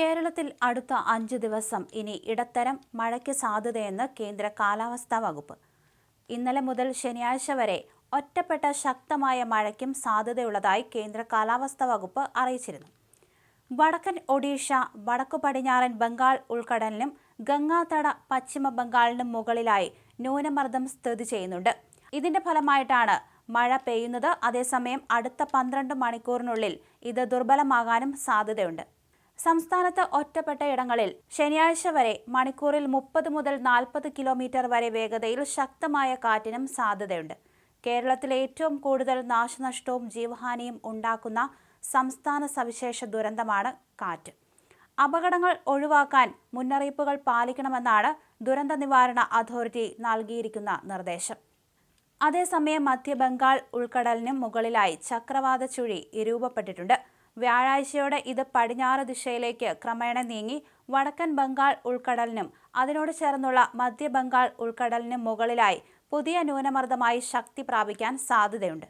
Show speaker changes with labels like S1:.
S1: കേരളത്തിൽ അടുത്ത അഞ്ച് ദിവസം ഇനി ഇടത്തരം മഴയ്ക്ക് സാധ്യതയെന്ന് കേന്ദ്ര കാലാവസ്ഥാ വകുപ്പ്. ഇന്നലെ മുതൽ ശനിയാഴ്ച വരെ ഒറ്റപ്പെട്ട ശക്തമായ മഴയ്ക്കും സാധ്യതയുള്ളതായി കേന്ദ്ര കാലാവസ്ഥാ വകുപ്പ് അറിയിച്ചിരുന്നു. വടക്കൻ ഒഡീഷ വടക്കു പടിഞ്ഞാറൻ ബംഗാൾ ഉൾക്കടലിനും ഗംഗാതട പശ്ചിമ ബംഗാളിനും മുകളിലായി ന്യൂനമർദ്ദം സ്ഥിതി ചെയ്യുന്നുണ്ട്. ഇതിന്റെ ഫലമായിട്ടാണ് മഴ പെയ്യുന്നത്. അതേസമയം അടുത്ത പന്ത്രണ്ട് മണിക്കൂറിനുള്ളിൽ ഇത് ദുർബലമാകാനും സാധ്യതയുണ്ട്. സംസ്ഥാനത്ത് ഒറ്റപ്പെട്ട ഇടങ്ങളിൽ ശനിയാഴ്ച വരെ മണിക്കൂറിൽ മുപ്പത് മുതൽ നാൽപ്പത് കിലോമീറ്റർ വരെ വേഗതയിൽ ശക്തമായ കാറ്റിനും സാധ്യതയുണ്ട്. കേരളത്തിലെ ഏറ്റവും കൂടുതൽ നാശനഷ്ടവും ജീവഹാനിയും ഉണ്ടാക്കുന്ന സംസ്ഥാന സവിശേഷ ദുരന്തമാണ് കാറ്റ്. അപകടങ്ങൾ ഒഴിവാക്കാൻ മുന്നറിയിപ്പുകൾ പാലിക്കണമെന്നാണ് ദുരന്ത നിവാരണ അതോറിറ്റി നൽകിയിരിക്കുന്ന നിർദ്ദേശം. അതേസമയം മധ്യ ബംഗാൾ ഉൾക്കടലിനും മുകളിലായി ചക്രവാത ചുഴി രൂപപ്പെട്ടിട്ടുണ്ട്. വ്യാഴാഴ്ചയോടെ ഇത് പടിഞ്ഞാറ് ദിശയിലേക്ക് ക്രമേണ നീങ്ങി വടക്കൻ ബംഗാൾ ഉൾക്കടലിനും അതിനോട് ചേർന്നുള്ള മധ്യ ബംഗാൾ ഉൾക്കടലിനും മുകളിലായി പുതിയ ന്യൂനമർദ്ദമായി ശക്തി പ്രാപിക്കാൻ സാധ്യതയുണ്ട്.